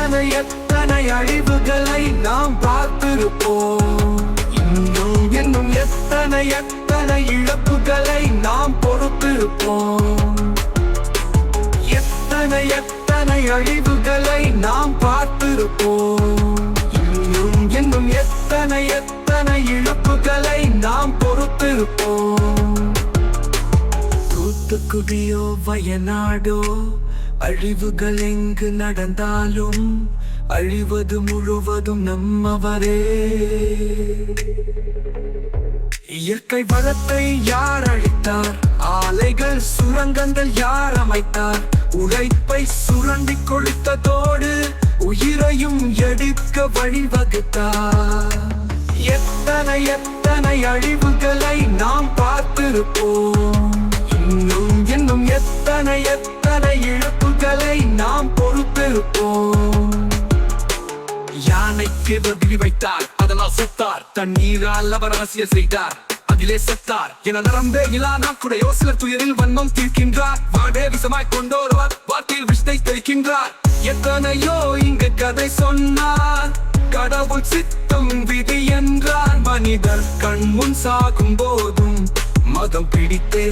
எத்தனை எத்தனை அழிவுகளை நாம் பார்த்திருப்போம்? இன்னும் இன்னும் எத்தனை எத்தனை இழப்புகளை நாம் பொறுத்திருப்போம்? எத்தனை எத்தனை அழிவுகளை நாம் பார்த்திருப்போம்? இன்னும் இன்னும் எத்தனை எத்தனை இழப்புகளை நாம் பொறுத்திருப்போம்? தூத்துக்குடியோ வயநாடோ அழிவுகள் எங்கு நடந்தாலும் அழிவது முழுவதும் நம்மவரே. இயற்கை வளத்தை யார் அழித்தார்? ஆலைகள் சுரங்கங்கள் யார் அமைத்தார்? உழைப்பை சுரண்டி கொளுத்ததோடு உயிரையும் எடுக்க வழிவகுத்தார். எத்தனை எத்தனை அழிவுகளை நாம் பார்த்திருப்போம்? இன்னும் இன்னும் எத்தனை எத்தனை இழப்புகளை நாம் பொறுத்திருப்போம் யானைக்கு பதிலி வைத்தார் அதனால் சுத்தார். தண்ணீரால் அவர் அரசியல் செய்தார் அதிலே செத்தார். என நரம்பே இலா நாக்குடையோ சிலர் துயரில் வன்மம் தீர்க்கின்றார். வாடே விஷமாய் கொண்டோருவார் வார்த்தையில் விஷத்தை தெரிக்கின்றார் எத்தனையோ இங்கு கதை சொன்னார் கடவுள் சித்தம் விதி என்றார். மனிதர் கண் முன் சாகும் போதும் மதம் பிடித்தே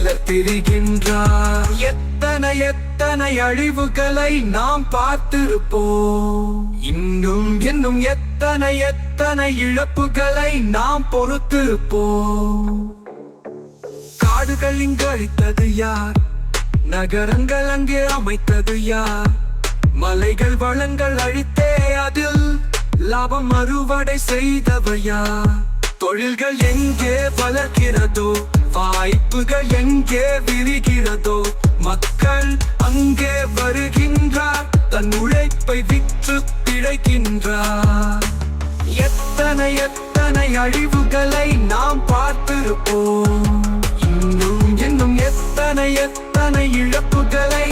சிலர் திரிகின்றார். எத்தனை எத்தனை அழிவுகளை நாம் பார்த்திருப்போம். இன்னும் இன்னும் எத்தனை எத்தனை இழப்புகளை நாம் பொறுத்திருப்போம். காடுகள் இங்கு அழித்தது யார்? நகரங்கள் அங்கே அமைத்தது யார்? மலைகள் வளங்கள் அழித்தே அதில் லாபம் அறுவடை செய்தவையா தொழில்கள் எங்கே வளர்க்கிறதோ வாய்ப்புகள் எங்கே விரிகிறதோ மக்கள் அங்கே வருகின்றார் தன் உழைப்பை விற்று பிழைக்கின்றார். எத்தனை எத்தனை அழிவுகளை நாம் பார்த்திருப்போம். இன்னும் இன்னும் எத்தனை எத்தனை இழப்புகளை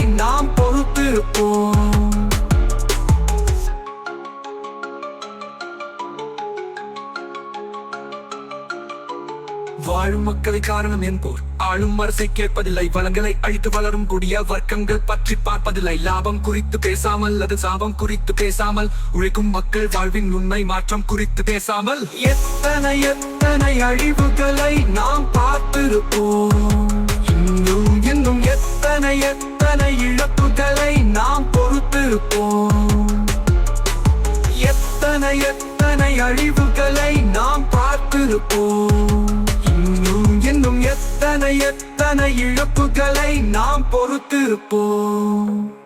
வாழும் மக்களை காரணம் என்போர் ஆளும் அரசை கேட்பதில்லை வளங்களை அழித்து வளரும் கூடிய வர்க்கங்கள் பற்றி பார்ப்பதில்லை. லாபம் குறித்து பேசாமல் அது சாபம் குறித்து பேசாமல் உழைக்கும் மக்கள் வாழ்வின் உண்மை மாற்றம் குறித்து பேசாமல் எத்தனை எத்தனை அழிவுகளை நாம் பார்த்திருப்போம். இன்னும் இன்னும் எத்தனை எத்தனை இழப்புகளை நாம் பொறுத்திருப்போம். எத்தனை எத்தனை அழிவுகளை நாம் பார்த்திருப்போம். எத்தனை எத்தனை இழப்புகளை நாம் பொறுத்திருப்போம்.